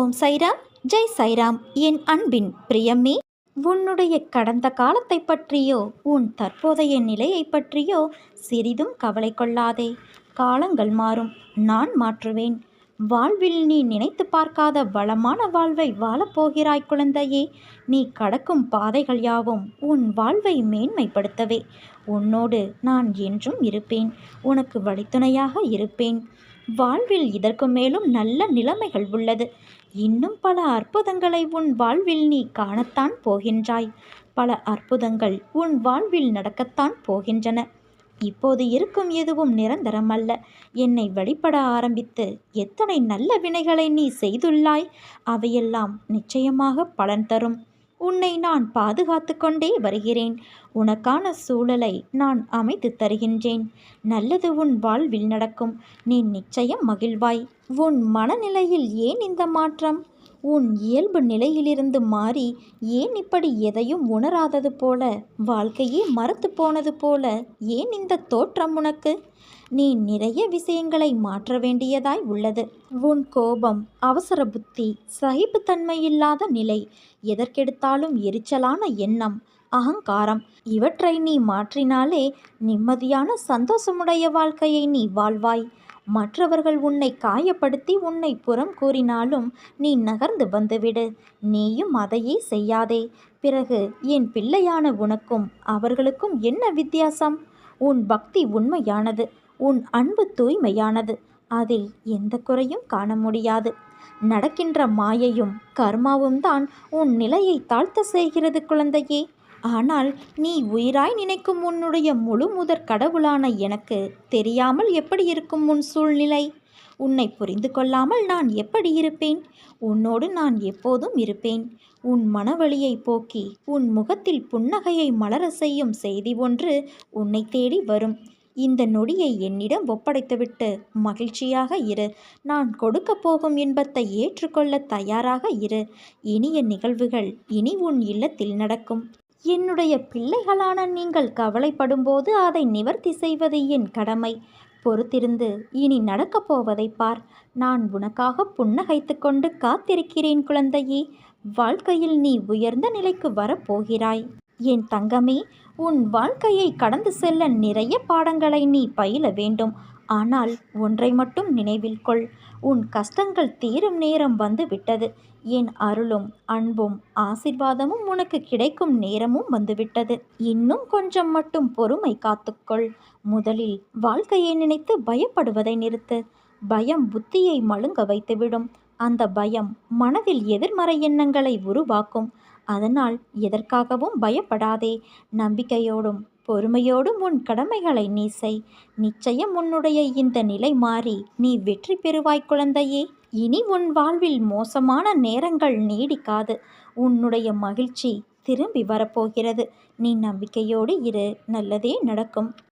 ஓம் சைராம் ஜெய் சைராம். என் அன்பின் பிரியம்மே உன்னுடைய கடந்த காலத்தை பற்றியோ உன் தற்போதைய நிலையை பற்றியோ சிறிதும் கவலை கொள்ளாதே. காலங்கள் மாறும் நான் மாற்றுவேன். வாழ்வில் நீ நினைத்து பார்க்காத வளமான வாழ்வை வாழப்போகிறாய் குழந்தையே. நீ கடக்கும் பாதைகள் யாவும் உன் வாழ்வை மேன்மைப்படுத்தவே. உன்னோடு நான் என்றும் இருப்பேன். உனக்கு வழித்துணையாக இருப்பேன். வாழ்வில் இதற்கு மேலும் நல்ல நிலைமைகள் உள்ளது. இன்னும் பல அற்புதங்களை உன் வாழ்வில் நீ காணத்தான் போகின்றாய். பல அற்புதங்கள் உன் வாழ்வில் நடக்கத்தான் போகின்றன. இப்போது இருக்கும் எதுவும் நிரந்தரம் அல்ல என்னை வழிபட ஆரம்பித்து எத்தனை நல்ல வினைகளை நீ செய்துள்ளாய்? அவையெல்லாம் நிச்சயமாக பலன் தரும். உன்னை நான் பாதுகாத்து கொண்டே வருகிறேன். உனக்கான சூழலை நான் அமைத்து தருகின்றேன். நல்லது உன் வாழ்வில் நடக்கும். நீ நிச்சயம் மகிழ்வாய். உன் மனநிலையில் ஏன் இந்த மாற்றம்? உன் இயல்பு நிலையிலிருந்து மாறி ஏன் இப்படி எதையும் உணராதது போல? வாழ்க்கையே மறுத்து போனது போல ஏன் இந்த தோற்றம் உனக்கு? நீ நிறைய விஷயங்களை மாற்ற வேண்டியதாய் உள்ளது. உன் கோபம் அவசர புத்தி சகிப்புத்தன்மையில்லாத நிலை எதற்கெடுத்தாலும் எரிச்சலான எண்ணம் அகங்காரம் இவற்றை நீ மாற்றினாலே நிம்மதியான சந்தோஷமுடைய வாழ்க்கையை நீ வாழ்வாய். மற்றவர்கள் உன்னை காயப்படுத்தி உன்னை புறம் கூறினாலும் நீ நகர்ந்து வந்துவிடு. நீயும் அதையே செய்யாதே. பிறகு என் பிள்ளையான உனக்கும் அவர்களுக்கும் என்ன வித்தியாசம்? உன் பக்தி உண்மையானது உன் அன்பு தூய்மையானது. அதில் எந்த குறையும் காண முடியாது. நடக்கின்ற மாயையும் கர்மாவும் தான் உன் நிலையை தாழ்த்த செய்கிறது குழந்தையே. ஆனால் நீ உயிராய் நினைக்கும் உன்னுடைய முழு முதற் கடவுளான எனக்கு தெரியாமல் எப்படி இருக்கும் உன் சூழ்நிலை? உன்னை புரிந்து கொள்ளாமல் நான் எப்படி இருப்பேன்? உன்னோடு நான் எப்போதும் இருப்பேன். உன் மனவழியை போக்கி உன் முகத்தில் புன்னகையை மலர செய்யும் செய்தி ஒன்று உன்னை தேடி வரும். இந்த நொடியை என்னிடம் ஒப்படைத்துவிட்டு மகிழ்ச்சியாக இரு. நான் கொடுக்க போகும் இன்பத்தை ஏற்றுக்கொள்ள தயாராக இரு. இனிய நிகழ்வுகள் இனி உன் இல்லத்தில் நடக்கும். என்னுடைய பிள்ளைகளான நீங்கள் கவலைப்படும்போது அதை நிவர்த்தி செய்வது என் கடமை. பொறுத்திருந்து இனி நடக்கப் போவதை பார். நான் உனக்காக புன்னகைத்து கொண்டு காத்திருக்கிறேன் குழந்தையே. வாழ்க்கையில் நீ உயர்ந்த நிலைக்கு வரப்போகிறாய் என் தங்கமே உன் வாழ்க்கையை கடந்து செல்ல நிறைய பாடங்களை நீ பயில வேண்டும். ஆனால் ஒன்றை மட்டும் நினைவில் கொள். உன் கஷ்டங்கள் தீரும் நேரம் வந்து விட்டது. என் அருளும் அன்பும் ஆசிர்வாதமும் உனக்கு கிடைக்கும் நேரமும் வந்துவிட்டது இன்னும் கொஞ்சம் மட்டும் பொறுமை காத்துக்கொள் முதலில் வாழ்க்கையை நினைத்து பயப்படுவதை நிறுத்து. பயம் புத்தியை மழுங்க வைத்துவிடும். அந்த பயம் மனதில் எதிர்மறை எண்ணங்களை உருவாக்கும். அதனால் எதற்காகவும் பயப்படாதே. நம்பிக்கையோடும் பொறுமையோடும் உன் கடமைகளை நீ செய். நிச்சயம் உன்னுடைய இந்த நிலை மாறி நீ வெற்றி பெறுவாய் குழந்தையே. இனி உன் வாழ்வில் மோசமான நேரங்கள் நீடிக்காது. உன்னுடைய மகிழ்ச்சி திரும்பி வரப்போகிறது. நீ நம்பிக்கையோடு இரு. நல்லதே நடக்கும்.